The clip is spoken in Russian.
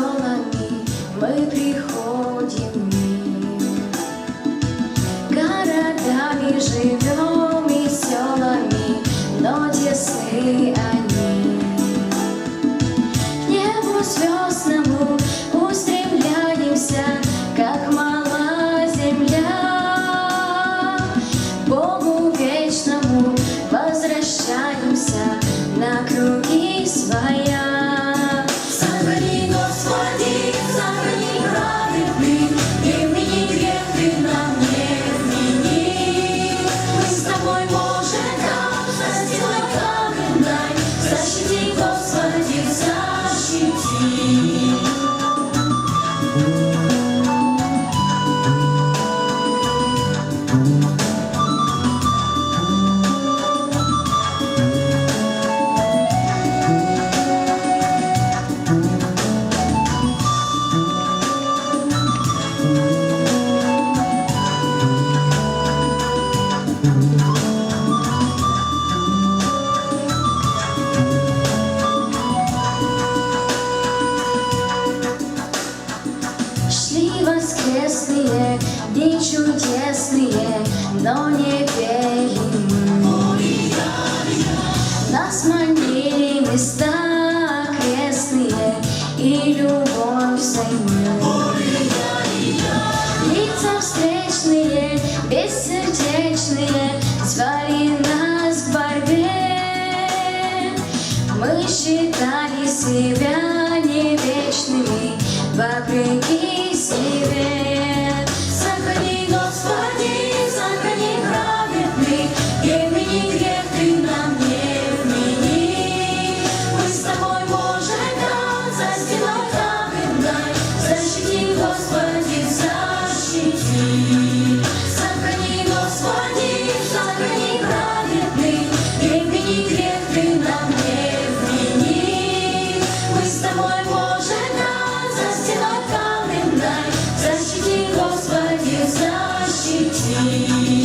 новоселами мы приходим в. Городами живем и селами, но тесны они. К небу Шли воскресные дни чудесные, но не пели мы. Нас манили места окрестные и любовь взаимную. Лица встречные, бессердечные, звали нас к борьбе. Мы считали себя не вечными, вопреки see.